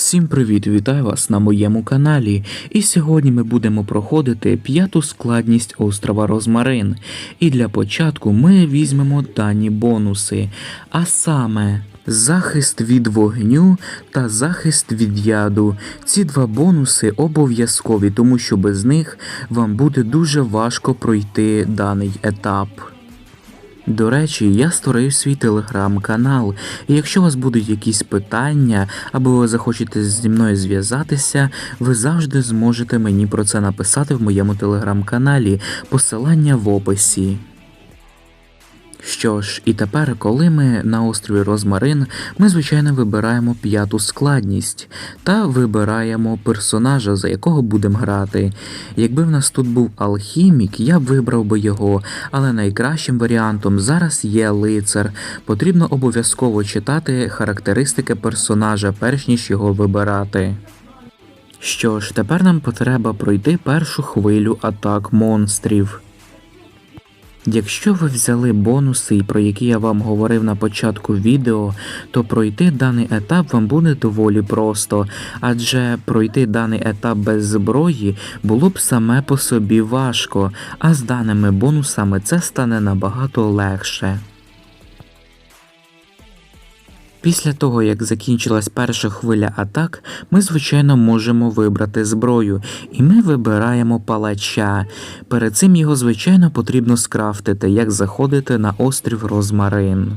Всім привіт, вітаю вас на моєму каналі. І сьогодні ми будемо проходити п'яту складність острова Розмарин. І для початку ми візьмемо дані бонуси, а саме. Захист від вогню та захист від яду. Ці два бонуси обов'язкові, тому що без них вам буде дуже важко пройти даний етап. До речі, я створив свій телеграм-канал, і якщо у вас будуть якісь питання або ви захочете зі мною зв'язатися, ви завжди зможете мені про це написати в моєму телеграм-каналі, посилання в описі. Що ж, і тепер, коли ми на острові Розмарин, ми звичайно вибираємо п'яту складність та вибираємо персонажа, за якого будемо грати. Якби в нас тут був алхімік, я б вибрав би його, але найкращим варіантом зараз є лицар. Потрібно обов'язково читати характеристики персонажа, перш ніж його вибирати. Що ж, тепер нам потреба пройти першу хвилю атак монстрів. Якщо ви взяли бонуси, про які я вам говорив на початку відео, то пройти даний етап вам буде доволі просто, адже пройти даний етап без зброї було б саме по собі важко, а з даними бонусами це стане набагато легше. Після того, як закінчилась перша хвиля атак, ми, звичайно, можемо вибрати зброю, і ми вибираємо палача. Перед цим його, звичайно, потрібно скрафтити, як заходити на острів Розмарин.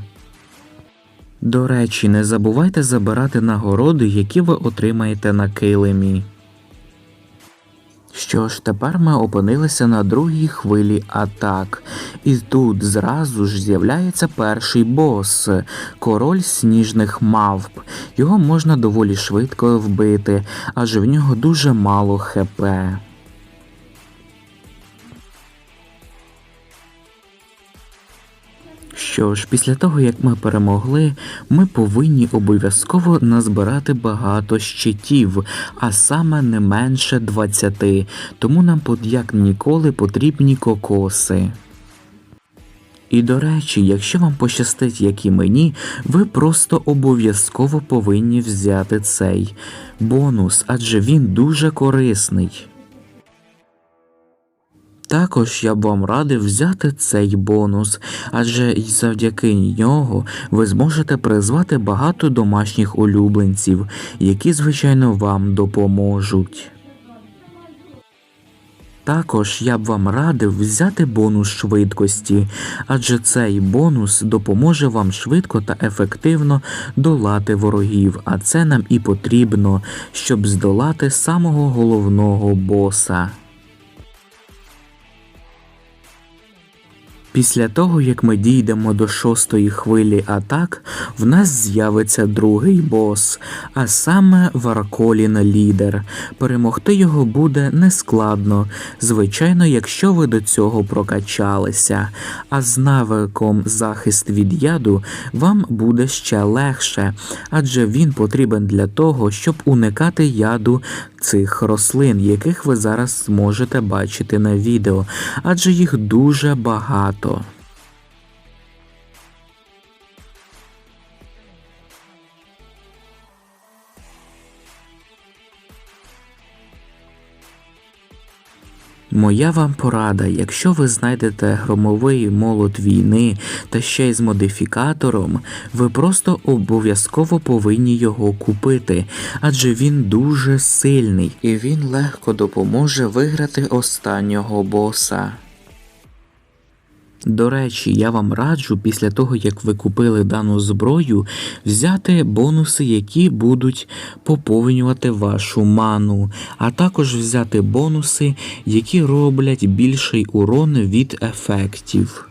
До речі, не забувайте забирати нагороди, які ви отримаєте на килимі. Що ж, тепер ми опинилися на другій хвилі атак, і тут зразу ж з'являється перший бос король сніжних мавп. Його можна доволі швидко вбити, адже в нього дуже мало хп. Що ж, після того як ми перемогли, ми повинні обов'язково назбирати багато щитів, а саме не менше 20, тому нам як ніколи потрібні кокоси. І до речі, якщо вам пощастить, як і мені, ви просто обов'язково повинні взяти цей бонус, адже він дуже корисний. Також я б вам радив взяти цей бонус, адже завдяки нього ви зможете призвати багато домашніх улюбленців, які, звичайно, вам допоможуть. Також я б вам радив взяти бонус швидкості, адже цей бонус допоможе вам швидко та ефективно долати ворогів, а це нам і потрібно, щоб здолати самого головного боса. Після того, як ми дійдемо до шостої хвилі атак, в нас з'явиться другий бос, а саме Варколін лідер. Перемогти його буде нескладно, звичайно, якщо ви до цього прокачалися. А з навиком захист від яду вам буде ще легше, адже він потрібен для того, щоб уникати яду цих рослин, яких ви зараз зможете бачити на відео, адже їх дуже багато. Моя вам порада, якщо ви знайдете громовий молот війни та ще й з модифікатором, ви просто обов'язково повинні його купити, адже він дуже сильний і він легко допоможе виграти останнього боса. До речі, я вам раджу після того, як ви купили дану зброю, взяти бонуси, які будуть поповнювати вашу ману, а також взяти бонуси, які роблять більший урон від ефектів.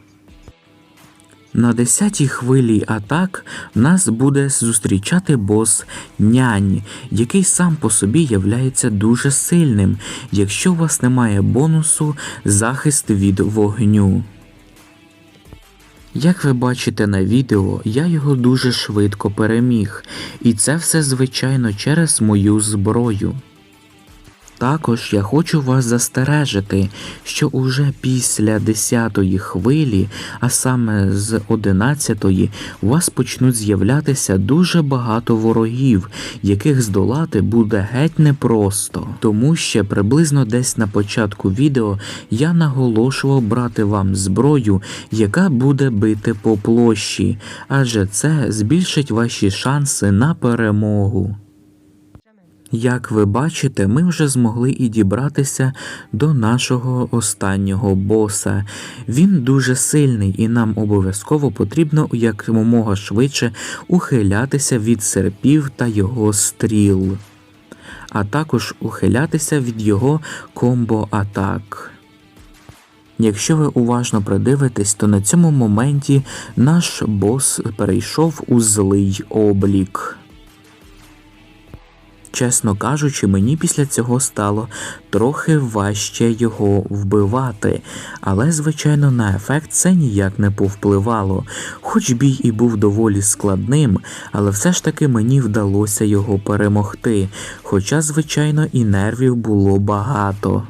На 10-й хвилі атак нас буде зустрічати бос нянь, який сам по собі являється дуже сильним, якщо у вас немає бонусу захист від вогню. Як ви бачите на відео, я його дуже швидко переміг, і це все звичайно через мою зброю. Також я хочу вас застережити, що уже після 10-ї хвилі, а саме з 11-ї, у вас почнуть з'являтися дуже багато ворогів, яких здолати буде геть непросто. Тому ще приблизно десь на початку відео я наголошував брати вам зброю, яка буде бити по площі, адже це збільшить ваші шанси на перемогу. Як ви бачите, ми вже змогли і дібратися до нашого останнього боса. Він дуже сильний, і нам обов'язково потрібно якомога швидше ухилятися від серпів та його стріл, а також ухилятися від його комбо-атак. Якщо ви уважно придивитесь, то на цьому моменті наш бос перейшов у злий облік. Чесно кажучи, мені після цього стало трохи важче його вбивати, але, звичайно, на ефект це ніяк не повпливало. Хоч бій і був доволі складним, але все ж таки мені вдалося його перемогти, хоча, звичайно, і нервів було багато.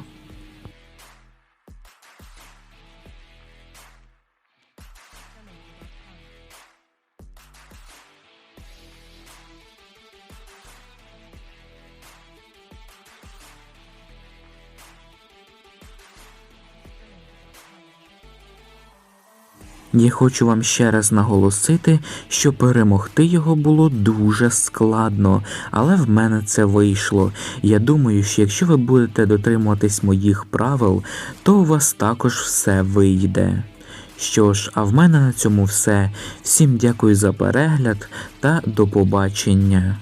Я хочу вам ще раз наголосити, що перемогти його було дуже складно, але в мене це вийшло. Я думаю, що якщо ви будете дотримуватись моїх правил, то у вас також все вийде. Що ж, а в мене на цьому все. Всім дякую за перегляд та до побачення.